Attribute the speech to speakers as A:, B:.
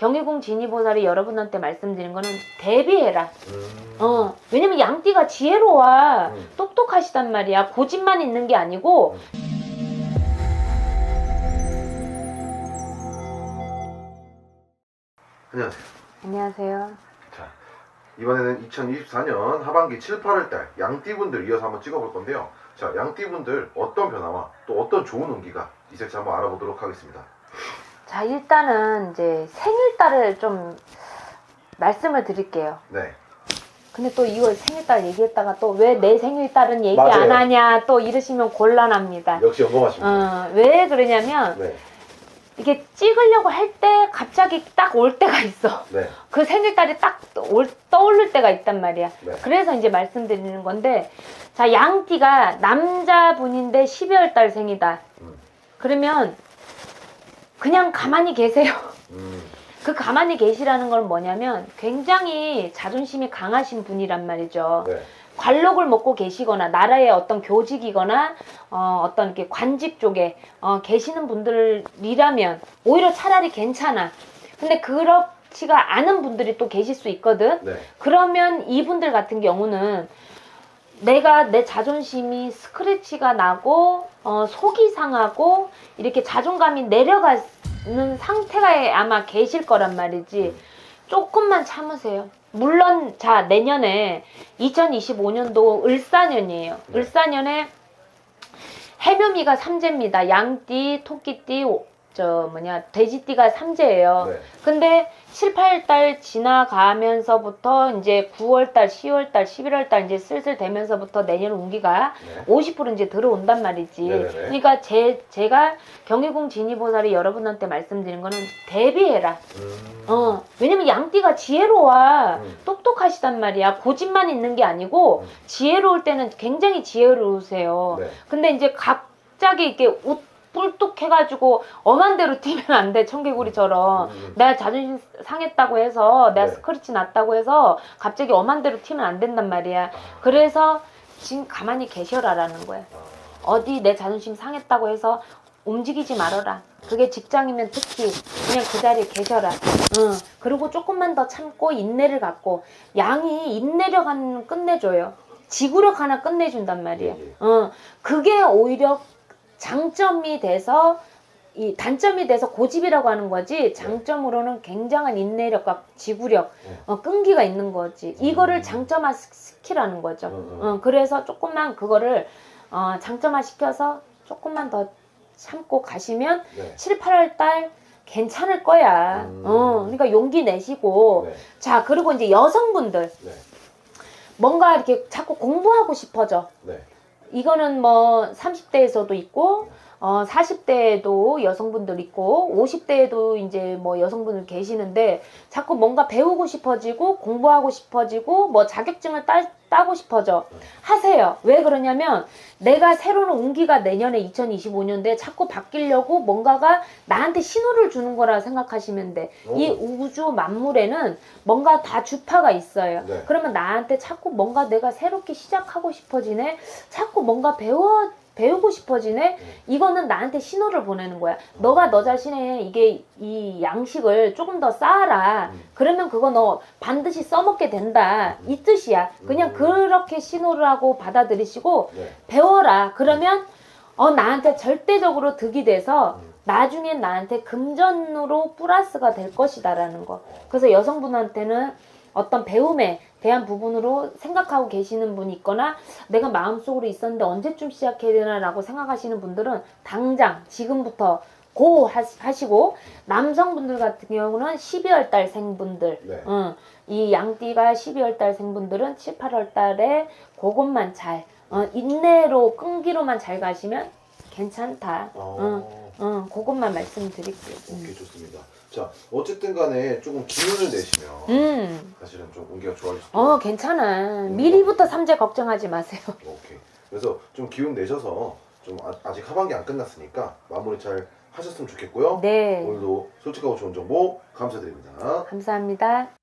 A: 경희궁 진이보살이 여러분한테 말씀드린 거는 대비해라.
B: 음.
A: 어, 왜냐면 양띠가 지혜로워.
B: 음.
A: 똑똑하시단 말이야. 고집만 있는 게 아니고.
B: 안녕하세요.
A: 안녕하세요.
B: 자, 이번에는 2024년 하반기 7, 8월 달 양띠분들 이어서 한번 찍어볼 건데요. 자, 양띠분들 어떤 변화와 또 어떤 좋은 운기가 있을지 한번 알아보도록 하겠습니다.
A: 자, 일단은 이제 생일달을 좀 말씀을 드릴게요.
B: 네.
A: 근데 또 이걸 생일달 얘기했다가 또 왜 내 생일달은 얘기
B: 맞아요.
A: 안 하냐 또 이러시면 곤란합니다.
B: 역시 영검하십니다.
A: 어, 왜 그러냐면
B: 네.
A: 이게 찍으려고 할 때 갑자기 딱 올 때가 있어.
B: 네.
A: 그 생일달이 딱 올- 떠오를 때가 있단 말이야.
B: 네.
A: 그래서 이제 말씀드리는 건데, 자, 양띠가 남자분인데 12월 달 생이다.
B: 음.
A: 그러면 그냥 가만히 계세요.
B: 음.
A: 그 가만히 계시라는 건 뭐냐면 굉장히 자존심이 강하신 분이란 말이죠.
B: 네.
A: 관록을 먹고 계시거나 나라의 어떤 교직이거나 어, 어떤 이렇게 관직 쪽에 어, 계시는 분들이라면 오히려 차라리 괜찮아. 근데 그렇지가 않은 분들이 또 계실 수 있거든.
B: 네.
A: 그러면 이분들 같은 경우는 내가 내 자존심이 스크래치가 나고 어, 속이 상하고 이렇게 자존감이 내려가는 상태가 아마 계실 거란 말이지. 조금만 참으세요. 물론 자 내년에 2025년도 을사년이에요.
B: 네.
A: 을사년에 해묘미가 삼재입니다. 양띠, 토끼띠, 오- 저 뭐냐 돼지띠가 삼재예요.
B: 네.
A: 근데 7, 8달 지나가면서부터 이제 9월달, 10월달, 11월달 이제 슬슬 되면서부터 내년 운기가
B: 네.
A: 50% 이제 들어온단 말이지.
B: 네네네.
A: 그러니까 제 제가 경희궁 진이보살이 여러분한테 말씀드린 거는 대비해라.
B: 음.
A: 어, 왜냐면 양띠가 지혜로워.
B: 음.
A: 똑똑하시단 말이야. 고집만 있는 게 아니고
B: 음.
A: 지혜로울 때는 굉장히 지혜로우세요.
B: 네.
A: 근데 이제 갑자기 이렇게 웃 뿔뚝 해가지고 엄한 대로 뛰면 안 돼. 청개구리처럼.
B: 음.
A: 내가 자존심 상했다고 해서 내가
B: 네.
A: 스크래치 났다고 해서 갑자기 엄한 대로 튀면 안 된단 말이야. 그래서 지금 가만히 계셔라라는 거야.
B: 아.
A: 어디 내 자존심 상했다고 해서 움직이지 말아라. 그게 직장이면 특히 그냥 그 자리에 계셔라. 응. 그리고 조금만 더 참고 인내를 갖고 양이 인내력 하나 끝내줘요. 지구력 하나 끝내준단 말이에요.
B: 예, 예.
A: 어, 그게 오히려 장점이 돼서 이 단점이 돼서 고집이라고 하는 거지 장점으로는 굉장한 인내력과 지구력,
B: 네.
A: 어, 끈기가 있는 거지. 이거를
B: 음.
A: 장점화 시키라는 거죠.
B: 음, 음.
A: 어, 그래서 조금만 그거를 어, 장점화 시켜서 조금만 더 참고 가시면
B: 네.
A: 7, 8월 달 괜찮을 거야.
B: 음.
A: 어, 그러니까 용기 내시고
B: 네.
A: 자 그리고 이제 여성분들
B: 네.
A: 뭔가 이렇게 자꾸 공부하고 싶어져.
B: 네.
A: 이거는 뭐 30대에서도 있고 어 40대에도 여성분들 있고 50대에도 이제 뭐 여성분들 계시는데 자꾸 뭔가 배우고 싶어지고 공부하고 싶어지고 뭐 자격증을 따, 따고 싶어져 하세요. 왜 그러냐면 내가 새로운 운기가 내년에 2025년도에 자꾸 바뀌려고 뭔가가 나한테 신호를 주는 거라 생각하시면 돼. 이
B: 오.
A: 우주 만물에는 뭔가 다 주파가 있어요.
B: 네.
A: 그러면 나한테 자꾸 뭔가 내가 새롭게 시작하고 싶어지네. 자꾸 뭔가 배워 배우고 싶어지네. 이거는 나한테 신호를 보내는 거야. 너가 너 자신의 이게 이 양식을 조금 더 쌓아라.
B: 음.
A: 그러면 그거 너 반드시 써먹게 된다. 이 뜻이야. 그냥
B: 음.
A: 그렇게 신호를 하고 받아들이시고
B: 네.
A: 배워라. 그러면 어 나한테 절대적으로 득이 돼서
B: 음.
A: 나중엔 나한테 금전으로 플러스가 될 것이다라는 거. 그래서 여성분한테는 어떤 배움에 대한 부분으로 생각하고 계시는 분이 있거나 내가 마음속으로 있었는데 언제쯤 시작해야 되나라고 생각하시는 분들은 당장 지금부터 고 하시- 하시고 남성분들 같은 경우는 12월 달 생분들
B: 네.
A: 응, 이 양띠가 12월 달 생분들은 7, 8월 달에 그것만 잘 어, 인내로 끈기로만 잘 가시면 괜찮다.
B: 어.
A: 응, 응, 그것만 말씀드릴게요.
B: 오케이 좋습니다. 자 어쨌든 간에 조금 기운을 내시면
A: 음,
B: 사실은 좀 운기가 좋아질 수도
A: 어, 괜찮아. 미리부터 삼재 걱정하지 마세요.
B: 오케이. 그래서 좀 기운 내셔서 좀 아, 직 하반기 안 끝났으니까 마무리 잘 하셨으면 좋겠고요.
A: 네,
B: 오늘도 솔직하고 좋은 정보 감사드립니다.
A: 감사합니다.